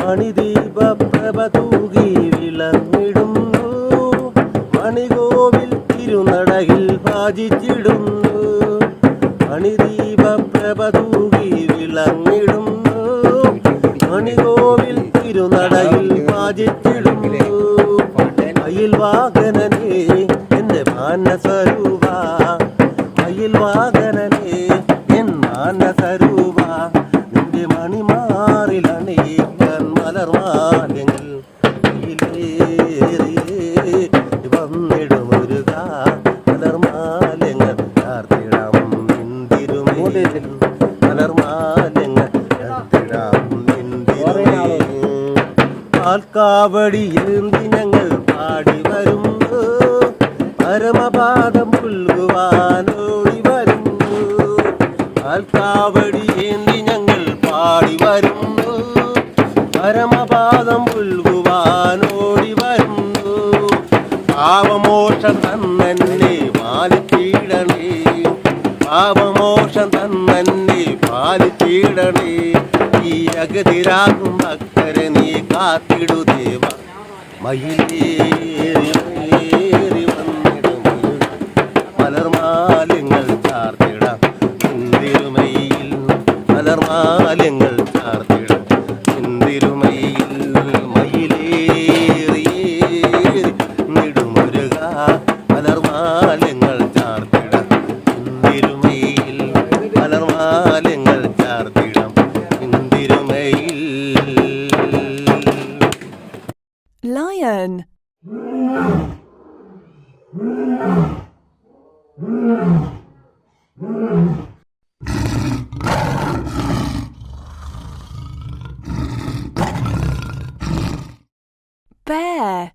മണിദീപ പ്രഭ തൂകി വിളങ്ങിടുന്നു. മണികോവിൽ തിരുനടകിൽ ഭാജിച്ചിടുന്നു. മണിദീപ പ്രഭ തൂകി വിളങ്ങിടുന്നു. മണികോവിൽ തിരുനടകിൽ ഭാജിച്ചിടുന്നു. അയിൽ വാഹനനേ എന്റെ മാനസരൂപ. അയിൽ വാഹനനേ എൻ മാനസരൂപ. നിന്റെ മണിമാറിലണിയിക്കാൻ ഏന്തി ഞങ്ങൾ പാടി വരുന്നു. പരമപാദം പുൽകുവാനോടി വരുന്നു. പാൽക്കാവടി ഏന്തി ഞങ്ങൾ പാടി വരുന്നു. പരമപാദം പുൽകുവാനോടി വരുന്നു പാവമോഷം തന്നെ പാലിച്ചിടണേ. പാപമോഷം തന്നെ പാലിച്ചിടണേ. ഈ അഗതിരാകും ഭക്തരെ നീ കാത്തിടു ദേവ. മയിലേറി വന്നിടും. മലർമാലങ്ങൾ ചാർത്തിടാം. എന്തിരുമയിൽ മലർമാലങ്ങൾ Bear.